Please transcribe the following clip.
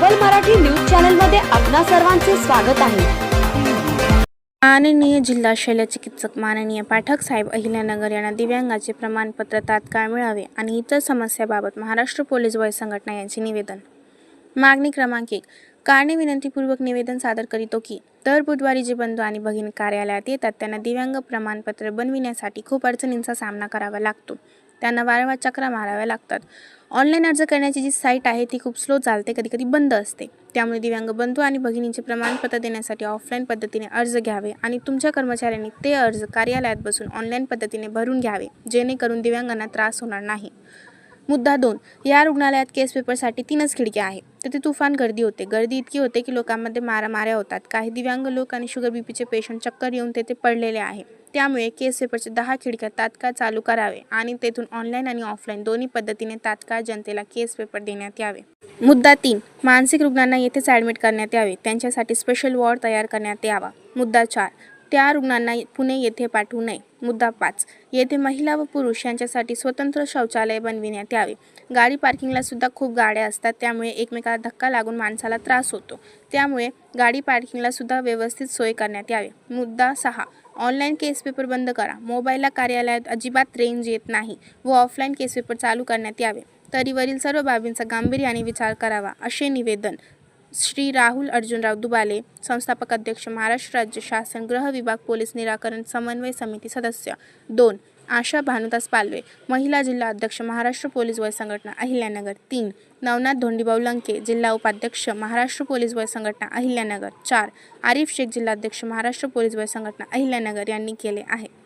Global Marathi news चॅनलमध्ये आपणा सर्वांचे स्वागत आहे. माननीय जिल्हा शल्यचिकित्सक माननीय पाठक साहेब अहिल्यानगर यांना दिव्यांगाचे प्रमाणपत्र तात्काळ मिळावे आणि इतर समस्याबाबत महाराष्ट्र पोलीस वय संघटना यांचे निवेदन. मागणी क्रमांक एक कारणे विनंतीपूर्वक निवेदन सादर करीतो की दर बुधवारी जे बंधू आणि भगिनी कार्यालयात येतात त्यांना दिव्यांग प्रमाणपत्र बनविण्यासाठी खूप अडचणींचा सामना करावा लागतो. त्यांना वारंवार चक्रा माराव्या लागतात. ऑनलाईन अर्ज करण्याची जी साईट आहे ती खूप स्लो चालते कधी कधी बंद असते. त्यामुळे दिव्यांग बंधू आणि भगिनींचे प्रमाणपत्र देण्यासाठी ऑफलाईन पद्धतीने अर्ज घ्यावे आणि तुमच्या कर्मचाऱ्यांनी ते अर्ज कार्यालयात बसून ऑनलाईन पद्धतीने भरून घ्यावे जेणेकरून दिव्यांगांना त्रास होणार नाही. मुद्दा दोन या रुग्णालयात केस पेपरसाठी तीनच खिडक्या आहेत. तिथे तुफान गर्दी होते. गर्दी इतकी होते की लोकांमध्ये मारामाऱ्या होतात. काही दिव्यांग लोक आणि शुगर बीपीचे पेशंट चक्कर येऊन तेथे पडलेले आहे. त्यामुळे केस पेपरचे दहा खिडक्या तात्काळ चालू करावे आणि तेथून ऑनलाईन आणि ऑफलाईन दोन्ही पद्धतीने तात्काळ जनतेला केस पेपर देण्यात यावे. मुद्दा तीन मानसिक रुग्णांना येथेच ॲडमिट करण्यात यावे. त्यांच्यासाठी स्पेशल वॉर्ड तयार करण्यात यावा. मुद्दा चार त्या रुग्णांना पुणे येथे पाठवू नये. मुद्दा पाच. येथे महिला व पुरुष यांच्यासाठी स्वतंत्र शौचालय बनविण्यात यावे. गाडी पार्किंगला सुद्धा खूप गाड्या असतात त्यामुळे एकमेकाला धक्का लागून माणसाला त्रास होतो. त्यामुळे गाडी पार्किंगला सुद्धा व्यवस्थित सोय करण्यात यावे. मुद्दा सहा. ऑनलाईन केस पेपर बंद करा. मोबाईलला कार्यालयात अजिबात रेंज येत नाही व ऑफलाईन केस पेपर चालू करण्यात यावे. तरी वरील सर्व बाबींचा गांभीर्याने विचार करावा असे निवेदन श्री राहुल अर्जुनराव दुबाले संस्थापक अध्यक्ष महाराष्ट्र राज्य शासन गृह विभाग पोलीस निराकरण समन्वय समिती सदस्य. दोन आशा भानुदास पालवे महिला जिल्हा अध्यक्ष महाराष्ट्र पोलीस वय संघटना अहिल्यानगर. तीन नवनाथ धोंडीभाऊ लंके जिल्हा उपाध्यक्ष महाराष्ट्र पोलीस वय संघटना अहिल्यानगर. चार आरिफ शेख जिल्हाध्यक्ष महाराष्ट्र पोलीस वय संघटना अहिल्यानगर यांनी केले आहे.